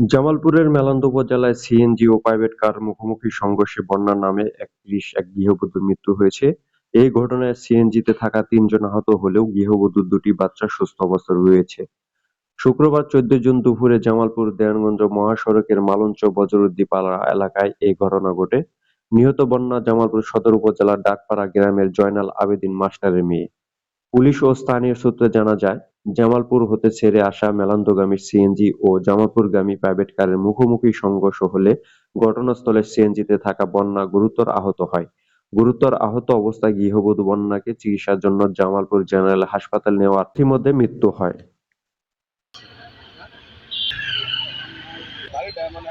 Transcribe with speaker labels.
Speaker 1: জামালপুরের মেলান্দ উপজেলায় সিএনজি ও private car মুখোমুখি সংঘর্ষে বন্যা নামে একত্রিশ, এক গৃহবধূর মৃত্যু হয়েছে। এই ঘটনায় সিএনজিতে থাকা তিনজন আহত হলেও গৃহবধূর দুটি বাচ্চা সুস্থ অবস্থায় রয়েছে। শুক্রবার চোদ্দ জুন দুপুরে জামালপুর দেয়ানগঞ্জ মহাসড়কের মালঞ্চ বজরুদ্দি পাড়া এলাকায় এই ঘটনা ঘটে। নিহত বন্যা জামালপুর সদর উপজেলার ডাকপাড়া গ্রামের জয়নাল আবেদিন মাস্টারের মেয়ে। পুলিশ ও স্থানীয় সূত্রে জানা যায় জামালপুর হতে ছেড়ে আসা মেলান্দগামী সিএনজি ও জামালপুরগামী প্রাইভেট কারের মুখোমুখি সংঘর্ষ হলে ঘটনাস্থলে সিএনজিতে থাকা বন্যা গুরুতর আহত হয়। গুরুতর আহত অবস্থায় গৃহবধূ বন্যাকে চিকিৎসার জন্য জামালপুর জেনারেল হাসপাতাল নেওয়ার ইতিমধ্যে মৃত্যু হয়।
Speaker 2: মানে